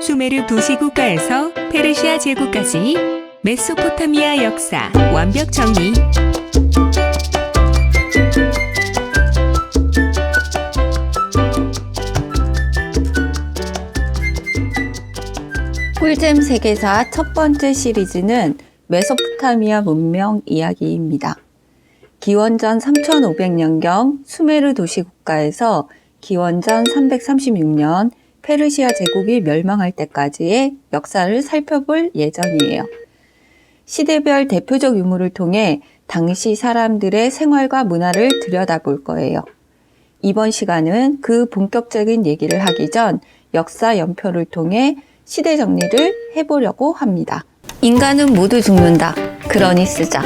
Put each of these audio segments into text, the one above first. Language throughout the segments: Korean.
수메르 도시국가에서 페르시아 제국까지 메소포타미아 역사 완벽 정리 꿀잼 세계사 첫 번째 시리즈는 메소포타미아 문명 이야기입니다. 기원전 3500년경 수메르 도시 국가에서 기원전 336년 페르시아 제국이 멸망할 때까지의 역사를 살펴볼 예정이에요. 시대별 대표적 유물을 통해 당시 사람들의 생활과 문화를 들여다볼 거예요. 이번 시간은 그 본격적인 얘기를 하기 전 역사 연표를 통해 시대 정리를 해보려고 합니다. 인간은 모두 죽는다. 그러니 쓰자.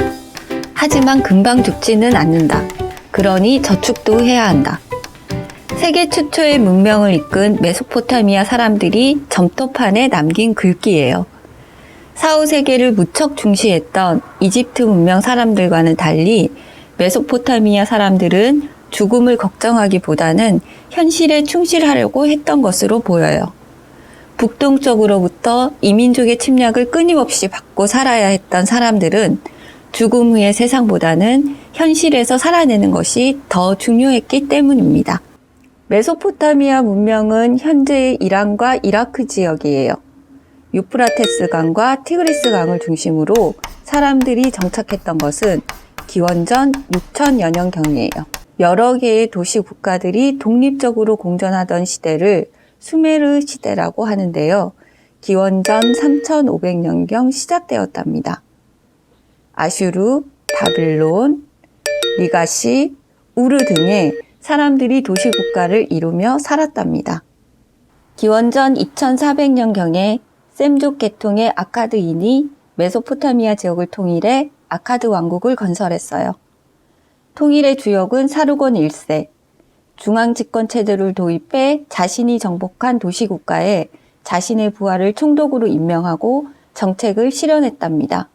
하지만 금방 죽지는 않는다. 그러니 저축도 해야 한다. 세계 최초의 문명을 이끈 메소포타미아 사람들이 점토판에 남긴 글귀예요. 사후 세계를 무척 중시했던 이집트 문명 사람들과는 달리 메소포타미아 사람들은 죽음을 걱정하기보다는 현실에 충실하려고 했던 것으로 보여요. 북동쪽으로부터 이민족의 침략을 끊임없이 받고 살아야 했던 사람들은 죽음 후의 세상보다는 현실에서 살아내는 것이 더 중요했기 때문입니다. 메소포타미아 문명은 현재의 이란과 이라크 지역이에요. 유프라테스 강과 티그리스 강을 중심으로 사람들이 정착했던 것은 기원전 6천여 년경이에요. 여러 개의 도시 국가들이 독립적으로 공존하던 시대를 수메르 시대라고 하는데요. 기원전 3500년경 시작되었답니다. 아슈르, 바빌론, 리가시, 우르 등의 사람들이 도시 국가를 이루며 살았답니다. 기원전 2400년경에 셈족 계통의 아카드인이 메소포타미아 지역을 통일해 아카드 왕국을 건설했어요. 통일의 주역은 사르곤 1세, 중앙 집권 체제를 도입해 자신이 정복한 도시 국가에 자신의 부하를 총독으로 임명하고 정책을 실현했답니다.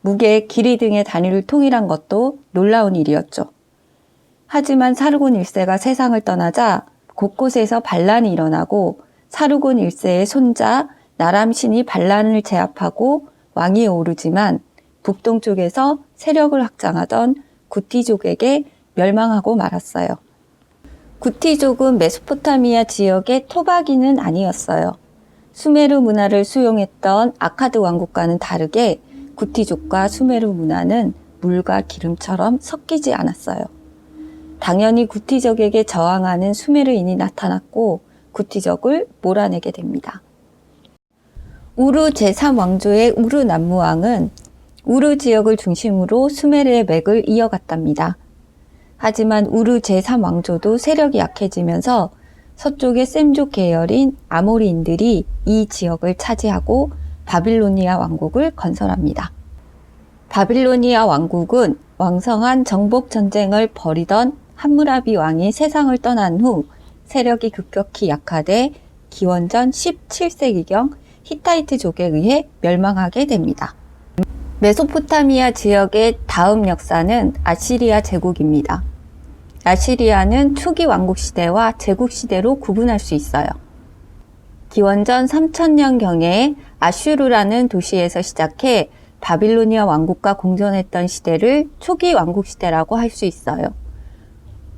무게, 길이 등의 단위를 통일한 것도 놀라운 일이었죠. 하지만 사르곤 1세가 세상을 떠나자 곳곳에서 반란이 일어나고 사르곤 1세의 손자 나람신이 반란을 제압하고 왕위에 오르지만 북동쪽에서 세력을 확장하던 구티족에게 멸망하고 말았어요. 구티족은 메소포타미아 지역의 토박이는 아니었어요. 수메르 문화를 수용했던 아카드 왕국과는 다르게 구티족과 수메르 문화는 물과 기름처럼 섞이지 않았어요. 당연히 구티족에게 저항하는 수메르인이 나타났고 구티족을 몰아내게 됩니다. 우르 제3왕조의 우르 남무왕은 우르 지역을 중심으로 수메르의 맥을 이어갔답니다. 하지만 우르 제3왕조도 세력이 약해지면서 서쪽의 셈족 계열인 아모리인들이 이 지역을 차지하고 바빌로니아 왕국을 건설합니다. 바빌로니아 왕국은 왕성한 정복 전쟁을 벌이던 함무라비 왕이 세상을 떠난 후 세력이 급격히 약화돼 기원전 17세기경 히타이트족에 의해 멸망하게 됩니다. 메소포타미아 지역의 다음 역사는 아시리아 제국입니다. 아시리아는 초기 왕국 시대와 제국 시대로 구분할 수 있어요. 기원전 3000년경에 아슈르라는 도시에서 시작해 바빌로니아 왕국과 공존했던 시대를 초기 왕국 시대라고 할 수 있어요.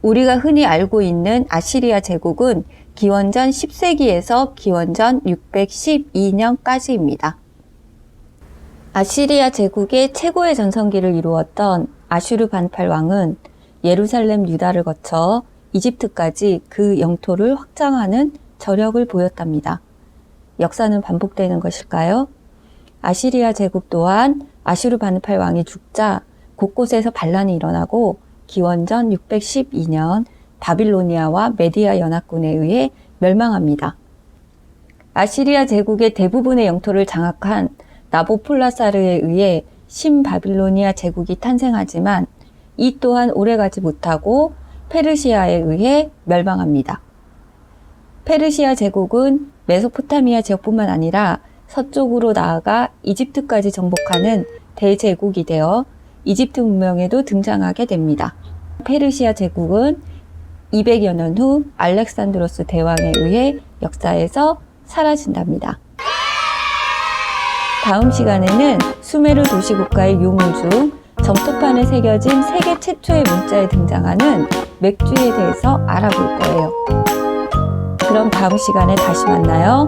우리가 흔히 알고 있는 아시리아 제국은 기원전 10세기에서 기원전 612년까지입니다. 아시리아 제국의 최고의 전성기를 이루었던 아슈르 반팔 왕은 예루살렘 유다를 거쳐 이집트까지 그 영토를 확장하는 저력을 보였답니다. 역사는 반복되는 것일까요? 아시리아 제국 또한 아슈르 반팔 왕이 죽자 곳곳에서 반란이 일어나고 기원전 612년 바빌로니아와 메디아 연합군에 의해 멸망합니다. 아시리아 제국의 대부분의 영토를 장악한 나보폴라사르에 의해 신바빌로니아 제국이 탄생하지만 이 또한 오래가지 못하고 페르시아에 의해 멸망합니다. 페르시아 제국은 메소포타미아 지역뿐만 아니라 서쪽으로 나아가 이집트까지 정복하는 대제국이 되어 이집트 문명에도 등장하게 됩니다. 페르시아 제국은 200여 년 후 알렉산드로스 대왕에 의해 역사에서 사라진답니다. 다음 시간에는 수메르 도시국가의 유물 중 점토판에 새겨진 세계 최초의 문자에 등장하는 맥주에 대해서 알아볼 거예요. 그럼 다음 시간에 다시 만나요.